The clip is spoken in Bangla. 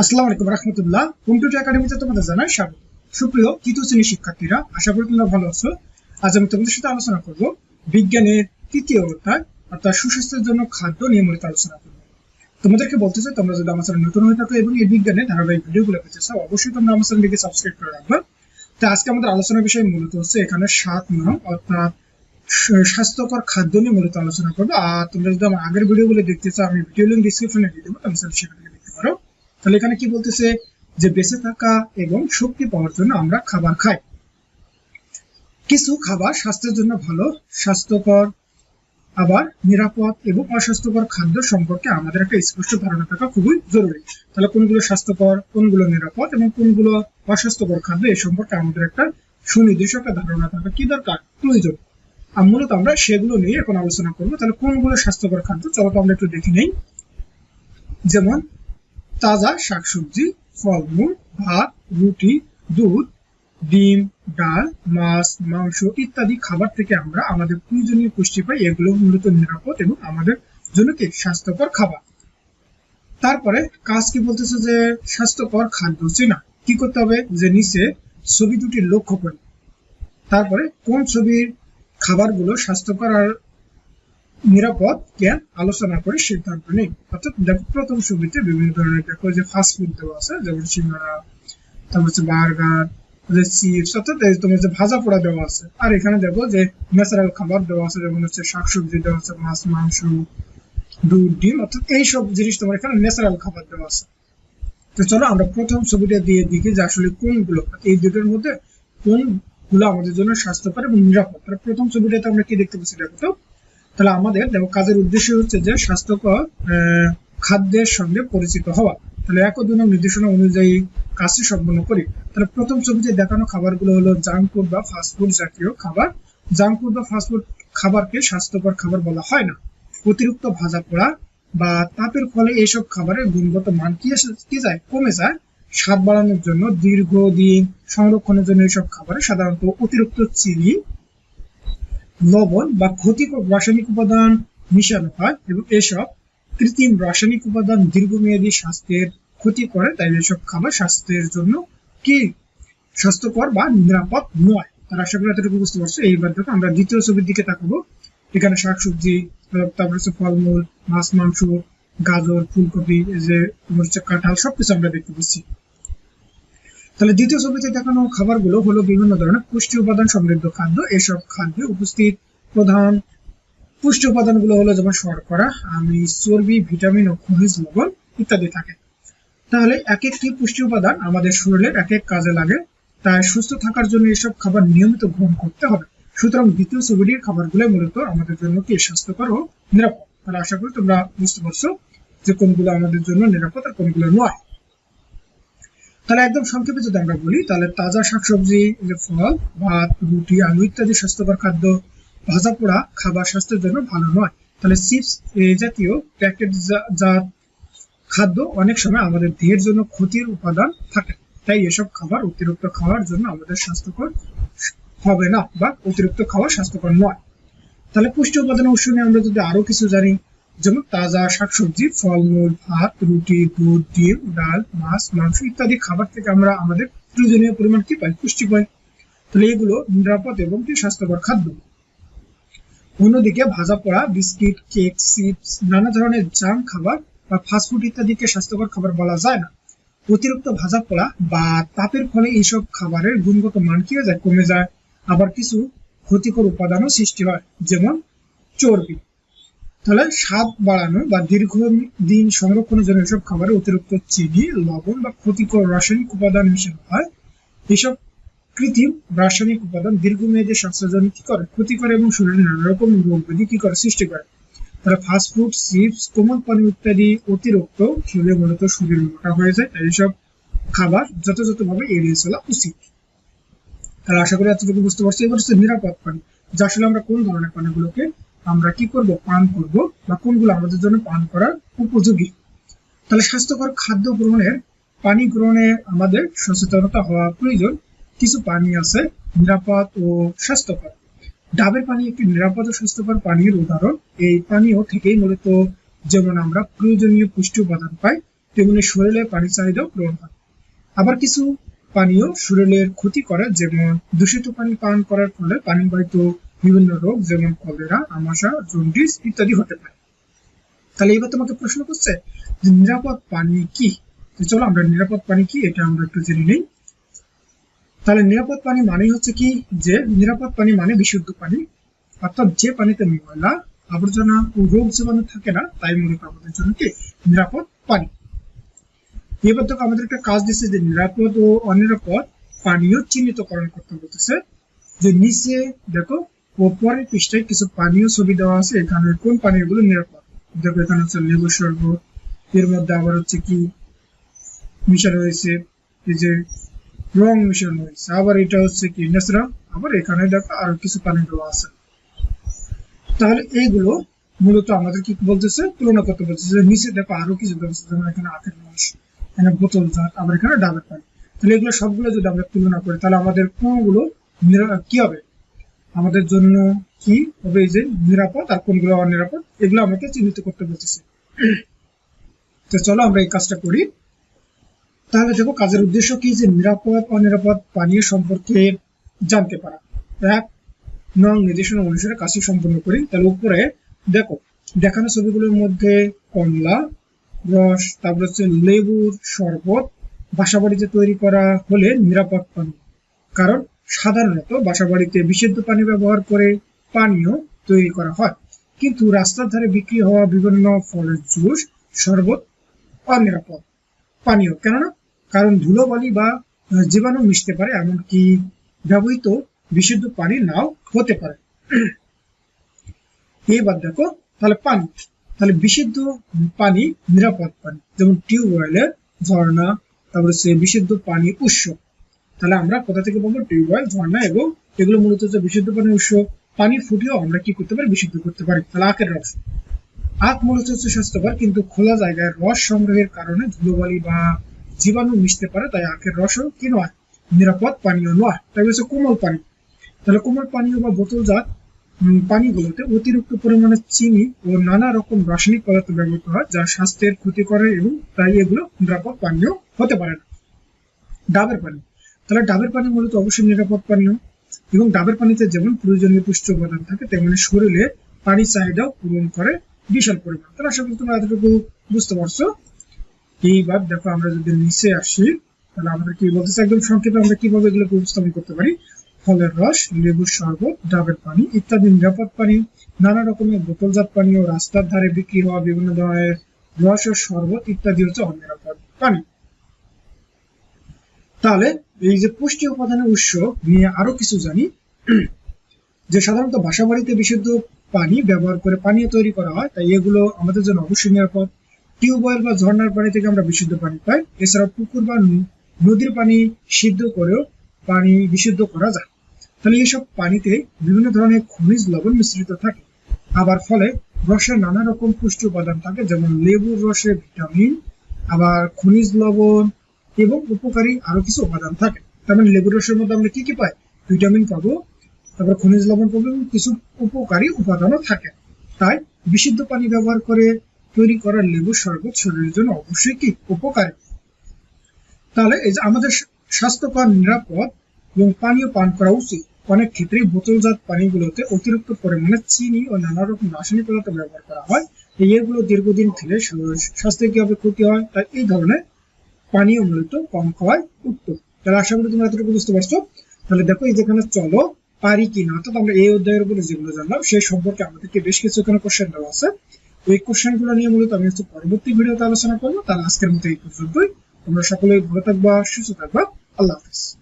আসসালামু আলাইকুম রহমতুল্লাহ। একাডেমিতে তোমাদের জানাই স্বাগত। সুপ্রিয় তৃতীয় শ্রেণির শিক্ষার্থীরা, আশা করি তোমরা ভালো আছো। আজ আমি তোমাদের সাথে আলোচনা করব বিজ্ঞানের তৃতীয় অর্থাৎ সুস্বাস্থ্যের জন্য খাদ্য নিয়ে মূলত আলোচনা করব। তোমাদেরকে বলতে চাই, তোমরা যদি আমার নতুন হয়ে থাকো এবং এই বিজ্ঞানের ধারাবাহিক ভিডিওগুলো পেতে চাও, অবশ্যই তোমরা আমার চ্যানেলটিকে সাবস্ক্রাইব করে রাখবে। তো আজকে আমাদের আলোচনার বিষয় মূলত হচ্ছে এখানে সাত নং, অর্থাৎ স্বাস্থ্যকর খাদ্য নিয়ে মূলত আলোচনা করব। আর তোমরা যদি আমার আগের ভিডিওগুলো দেখতে চাও, আমি ভিডিও লিঙ্ক ডিসক্রিপশনে দিয়ে দেবো তোমরা সেখান তাহলে এখানে কি বলতেছে যে বেঁচে থাকা এবং শক্তি পাওয়ার জন্য আমরা খাবার খাই। কিছু খাবার স্বাস্থ্যের জন্য ভালো, স্বাস্থ্যকর, আবার নিরাপদ এবং অস্বাস্থ্যকর খাদ্য সম্পর্কে আমাদের একটা স্পষ্ট ধারণা থাকা খুবই জরুরি। তাহলে কোনগুলো স্বাস্থ্যকর, কোনগুলো নিরাপদ এবং কোনগুলো অস্বাস্থ্যকর খাদ্য এ সম্পর্কে আমাদের একটা সুনির্দিষ্ট একটা ধারণা থাকা কি দরকার? প্রয়োজন। আর মূলত আমরা সেগুলো নিয়ে এখন আলোচনা করব। তাহলে কোনগুলো স্বাস্থ্যকর খাদ্য? চলো তো আমরা একটু দেখে নেই। যেমন তাজা শাকসবজি, ফলমূল, ভাত, রুটি, দুধ, ডিম, ডাল, মাছ, মাংস ইত্যাদি খাবার থেকে আমরা আমাদের প্রয়োজনীয় পুষ্টি পাই। এগুলো মূলত নিরাপদ এবং আমাদের জন্য কি? স্বাস্থ্যকর খাবার। তারপরে কাজ কি বলতেছে যে স্বাস্থ্যকর খাদ্য চেনা। কি করতে হবে? যে নিচে ছবি দুটি লক্ষ্য করি। তারপরে কোন ছবির খাবারগুলো স্বাস্থ্যকর আর নিরাপদ জ্ঞান আলোচনা করে সিদ্ধান্ত নেই অর্থাৎ প্রথম ছবিতে বিভিন্ন ধরনের দেখো যে ফাস্ট ফুড দেওয়া আছে, যেমন সিঙ্গারা, তারপর হচ্ছে বার্গার চিপস, অর্থাৎ তোমার যে ভাজা পোড়া দেওয়া আছে। আর এখানে দেখো যে ন্যাচারাল খাবার দেওয়া আছে, যেমন হচ্ছে শাকসবজি দেওয়া আছে, মাছ, মাংস, দুধ, ডিম, অর্থাৎ এইসব জিনিস তোমার এখানে ন্যাচারাল খাবার দেওয়া আছে। তো চলো, আমরা প্রথম ছবিটা দিয়ে দেখি যে আসলে কোনগুলো এই দুটোর মধ্যে কোনগুলো আমাদের জন্য স্বাস্থ্যকর এবং নিরাপদ। প্রথম ছবিটাতে আমরা কি দেখতে পাচ্ছি, দেখো তো? তাহলে আমাদের দেখো, কাজের উদ্দেশ্য হচ্ছে যে স্বাস্থ্যকর খাদ্যের সঙ্গে পরিচিত হওয়া। তাহলে এক ও দুই নির্দেশনা অনুযায়ী কাজটি সম্পন্ন করি। তাহলে প্রথম ছবিতে দেখানো খাবারগুলো হলো জাঙ্ক ফুড বা ফাস্টফুড জাতীয় খাবার। জাঙ্ক ফুড বা ফাস্টফুড খাবারকে স্বাস্থ্যকর খাবার বলা হয় না। অতিরিক্ত ভাজা পোড়া বা তাপের ফলে এইসব খাবারের গুণগত মান কি কি যায়? কমে যায়। স্বাদ বাড়ানোর জন্য দীর্ঘদিন সংরক্ষণের জন্য এইসব খাবারে সাধারণত অতিরিক্ত চিনি লবণ বা ক্ষতিকর রাসায়নিক উপাদান মিশানো হয় এবং এসব কৃত্রিম রাসায়নিক উপাদান দীর্ঘমেয়াদী স্বাস্থ্যের ক্ষতি করে। তাই এসব খাবার স্বাস্থ্যের জন্য কি স্বাস্থ্যকর বা নিরাপদ নয়? তার আশা করি এতটুকু বুঝতে পারছ। এইবার দেখো আমরা দ্বিতীয় ছবির দিকে তাকাবো। এখানে শাকসবজি তারপর হচ্ছে ফলমূল, মাছ, মাংস, গাজর, ফুলকপি যে হচ্ছে কাঁঠাল, সবকিছু আমরা দেখতে পাচ্ছি। তাহলে দ্বিতীয় ছবিতে দেখানো খাবারগুলো হলো বিভিন্ন ধরনের পুষ্টি উপাদান সমৃদ্ধ খাদ্য। এসব খাদ্যে উপস্থিত প্রধান পুষ্টি উপাদানগুলো হলো যেমন শর্করা, আমিষ, চর্বি, ভিটামিন ও খনিজ লবণ ইত্যাদি থাকে। তাহলে এক একটি পুষ্টি উপাদান আমাদের শরীরের এক এক কাজে লাগে। তাই সুস্থ থাকার জন্য এসব খাবার নিয়মিত গ্রহণ করতে হবে। সুতরাং দ্বিতীয় ছবিটির খাবারগুলো মূলত আমাদের জন্য কি স্বাস্থ্যকর ও নিরাপদ। তাহলে আশা করি তোমরা বুঝতে পারছ যে কোনগুলো আমাদের জন্য নিরাপদ আর কোনগুলো নয়। তাহলে একদম সংক্ষেপে যদি আমরা বলি, তাহলে তাজা শাকসবজি ফল, ভাত, রুটি, আলু ইত্যাদি স্বাস্থ্যকর খাদ্য, ভাজা পোড়া খাবার স্বাস্থ্যের জন্য ভালো নয়। তাহলে চিপস এই জাতীয় প্যাকেট জাত খাদ্য অনেক সময় আমাদের দেহের জন্য ক্ষতির উপাদান থাকে। তাই এসব খাবার অতিরিক্ত খাওয়ার জন্য আমাদের স্বাস্থ্যকর হবে না বা অতিরিক্ত খাওয়া স্বাস্থ্যকর নয়। তাহলে পুষ্টি উপাদানের উৎস নিয়ে আমরা যদি আরও কিছু জানি যেমন তাজা শাকসবজি, ফলমূল, ভাত, রুটি দুধ ডিম, ডাল, মাছ, মাংস ইত্যাদি খাবার থেকে আমরা আমাদের প্রয়োজনীয় পরিমাণ কি পাই? পুষ্টি পাই। তাহলে এগুলো নিরাপদ এবং কি স্বাস্থ্যকর খাদ্য। অন্যদিকে ভাজা পোড়া, বিস্কিট, কেক, চিপস, নানা ধরনের জাঙ্ক খাবার বা ফাস্টফুড ইত্যাদিকে স্বাস্থ্যকর খাবার বলা যায় না। অতিরিক্ত ভাজা পোড়া বা তাপের ফলে এইসব খাবারের গুণগত মান কি হয়ে যায়? কমে যায়। আবার কিছু ক্ষতিকর উপাদানও সৃষ্টি হয়, যেমন চর্বি। তাহলে স্বাদ বাড়ানো বা দীর্ঘদিন সংরক্ষণের জন্য এসব খাবারে অতিরিক্ত চিনি, লবণ বা ক্ষতিকর রাসায়নিক উপাদান মিশানো হয়। এসব কৃত্রিম রাসায়নিক উপাদান দীর্ঘমেয়াদী স্বাস্থ্যের জন্য কি করে? ক্ষতি করে এবং শরীরে নানা রকম রোগ ব্যাধি কি করে সৃষ্টি করে? তারা ফাস্টফুড চিপস কোমল পানি ইত্যাদি অতিরিক্ত খেলে মূলত শরীর মোটা হয়ে যায়। তাই এসব খাবার যথাযথভাবে এড়িয়ে চলা উচিত। তাহলে আশা করি এতটুকু বুঝতে পারছি। এবার হচ্ছে নিরাপদ পানি। যা আসলে আমরা কোন ধরনের পানিগুলোকে আমরা কি করব? পান করব বা কোনগুলো আমাদের জন্য পান করার উপযোগী? তাহলে স্বাস্থ্যকর খাদ্য গ্রহণের, পানি গ্রহণে আমাদের সচেতনতা হওয়া প্রয়োজন। কিছু পানি আছে নিরাপদ ও স্বাস্থ্যকর। ডাবের পানি একটি নিরাপদ ও স্বাস্থ্যকর পানির উদাহরণ। এই পানীয় থেকেই মূলত যেমন আমরা প্রয়োজনীয় পুষ্টি উপাদান পাই, তেমনি শরীরে পানি চাহিদাও পূরণ হয়। আবার কিছু পানীয় শরীরের ক্ষতি করে, যেমন দূষিত পানি পান করার ফলে পানিবাহিত বিভিন্ন রোগ, যেমন কলেরা আমাশা জন্ডিস ইত্যাদি হতে পারে। তাহলে এবার তোমাকে প্রশ্ন করছে, যে নিরাপদ পানি কি? চলো আমরা নিরাপদ পানি কি, এটা আমরা একটু জেনে নিই। তাহলে নিরাপদ পানি মানে হচ্ছে কি, যে নিরাপদ পানি মানে বিশুদ্ধ পানি, অর্থাৎ যে পানিতে ময়লা, আবর্জনা ও রোগ জীবাণু থাকে না, তাই মূলত আমাদের জন্য কি, নিরাপদ পানি। এবার দেখো আমাদের একটা কাজ দিচ্ছে যে নিরাপদ ও অনিরাপদ পানীয় চিহ্নিতকরণ করতে বলতেছে। যে নিচে দেখো ওপরের পৃষ্ঠায় কিছু পানীয় ছবি দেওয়া আছে। এখানে কোন পানীয়গুলো নিরাপদ? দেখো, এখানে হচ্ছে লেবু শরবত, এর মধ্যে আবার হচ্ছে কি মিশানো হয়েছে, এই যে রং মিশানো হয়েছে। আবার এটা হচ্ছে কি ন্যাচারাল আবার এখানে দেখো আরও কিছু পানি দেওয়া আছে। তাহলে এইগুলো মূলত আমাদের কি বলতেছে? তুলনা করতে বলতেছে নিচে দেখো আরও কিছু ব্যবস্থা যেমন এখানে আখের রস, এখানে বোতল জাত, আবার এখানে ডাবের পানি। তাহলে এগুলো সবগুলো যদি আমরা তুলনা করি, তাহলে আমাদের কোনগুলো কি হবে? আমাদের জন্য কি হবে এই যে নিরাপদ আর কোনগুলো অনিরাপদ, এগুলো আমাকে চিহ্নিত করতে বলতেছে। তো চলো আমরা এই কাজটা করি। তাহলে দেখো, কাজের উদ্দেশ্য কি যে নিরাপদ, অনিরাপদ পানীয় সম্পর্কে জানতে পারা। এক, নং নির্দেশনা অনুসারে কাজটি সম্পন্ন করি। তাহলে উপরে দেখো, দেখানো ছবিগুলোর মধ্যে কমলা, রস, তারপর হচ্ছে লেবুর শরবত, বাসাবাড়িতে তৈরি করা হলে নিরাপদ পানি কারণ সাধারণত বাসাবাড়িতে বিশুদ্ধ পানি ব্যবহার করে পানীয় তৈরি করা হয়। কিন্তু রাস্তার ধারে বিক্রি হওয়া বিভিন্ন ফলের জুস শরবত অনিরাপদ পানীয়। কেননা কারণ ধুলোবালি বা জীবাণু মিশতে পারে, এমনকি ব্যবহৃত বিশুদ্ধ পানি নাও হতে পারে। এবার দেখো, তাহলে পানি। তাহলে বিশুদ্ধ পানি, নিরাপদ পানি, যেমন টিউবওয়েলের ঝর্ণা, তারপর বিশুদ্ধ পানি উৎস। তাহলে আমরা কোথা থেকে পাবো? টিউবওয়েল, ঝর্ণা এবং এগুলো মূলত হচ্ছে বিশুদ্ধ পানির উৎস। পানি ফুটিয়েও আমরা কি করতে পারি? বিশুদ্ধ করতে পারি। তাহলে আখের রস। আখ মূলত হচ্ছে স্বাস্থ্যকর, কিন্তু খোলা জায়গায় রস সংগ্রহের কারণে ধুলোবালি বা জীবাণু মিশতে পারে, তাই আখের রসও কি নয় নিরাপদ পানীয় নয় তাই হচ্ছে কোমল পানি। তাহলে কোমল পানীয় বা বোতলজাত পানিগুলোতে অতিরিক্ত পরিমাণে চিনি ও নানা রকম রাসায়নিক পদার্থ ব্যবহৃত হয়, যা স্বাস্থ্যের ক্ষতি করে এবং তাই এগুলো নিরাপদ পানীয় হতে পারে না। ডাবের পানি। তাহলে ডাবের পানি মূলত অবশ্যই নিরাপদ পানীয় এবং ডাবের পানিতে যেমন প্রয়োজনীয় পুষ্টি উপাদান থাকে, তেমনি শরীরে পানির চাহিদাও পূরণ করে বিশাল পরিমাণ। তাহলে আশা করি তোমরা এতটুকু বুঝতে পারছ। এইবার দেখো আমরা যদি নিচে আসি, তাহলে আমাদের কি বলতেছে? একদম সংক্ষেপে আমরা কীভাবে এগুলোকে উপস্থাপন করতে পারি? ফলের রস, লেবুর শরবত, ডাবের পানি ইত্যাদি নিরাপদ পানি, নানা রকমের বোতলজাত পানি ও রাস্তার ধারে বিক্রি হওয়া বিভিন্ন ধরনের রস ও শরবত ইত্যাদি হচ্ছে অনিরাপদ পানি। তাহলে এই যে পুষ্টি উপাদানের উৎস নিয়ে আরও কিছু জানি। যে সাধারণত বাসা বাড়িতে বিশুদ্ধ পানি ব্যবহার করে পানীয় তৈরি করা হয়, তাই এগুলো আমাদের জন্য অবশ্যই নিরাপদ। টিউবওয়েল বা ঝর্ণার পানি থেকে আমরা বিশুদ্ধ পানি পাই। এছাড়া পুকুর বা নদীর পানি সিদ্ধ করেও পানি বিশুদ্ধ করা যায়। তাহলে এইসব পানিতে বিভিন্ন ধরনের খনিজ লবণ মিশ্রিত থাকে। আবার ফলে রসে নানা রকম পুষ্টি উপাদান থাকে, যেমন লেবুর রসে ভিটামিন, আবার খনিজ লবণ এবং উপকারী আরও কিছু উপাদান থাকে। তার মানে লেবুর রসের মধ্যে আমরা কি কি পাই? ভিটামিন পাবো, তারপর খনিজ লবণ পাবো এবং কিছু উপকারী উপাদানও থাকে। তাই বিশুদ্ধ পানি ব্যবহার করে তৈরি করা লেবুর শরবত শরীরের জন্য অবশ্যই কি? উপকারী। তাহলে এই যে আমাদের স্বাস্থ্যকর, নিরাপদ এবং পানীয় পান করা উচিত। অনেক ক্ষেত্রে বোতলজাত পানিগুলোতে অতিরিক্ত পরিমাণে চিনি ও নানা রকম রাসায়নিক পদার্থ ব্যবহার করা হয়। এগুলো দীর্ঘদিন খেলে স্বাস্থ্যের কীভাবে ক্ষতি হয়? তাই এই ধরনের পানীয় মূলত কম খাওয়াই উত্তম। তাহলে আশা করি তোমরা এতটুকু বুঝতে পারছ। তাহলে দেখো, এই যেখানে চলো, পারি কিনা অর্থাৎ আমরা এই অধ্যায়ের উপরে যেগুলো জানলাম, সেই সম্পর্কে আমাদেরকে বেশ কিছু এখানে কোশ্চেন দেওয়া আছে। ওই কোশ্চেনগুলো নিয়ে মূলত আমি হচ্ছে পরবর্তী ভিডিওতে আলোচনা করব। তাহলে আজকের মতো এই পর্যন্তই। তোমরা সকলে ভালো থাকবা, সুস্থ থাকবা। আল্লাহ হাফিজ।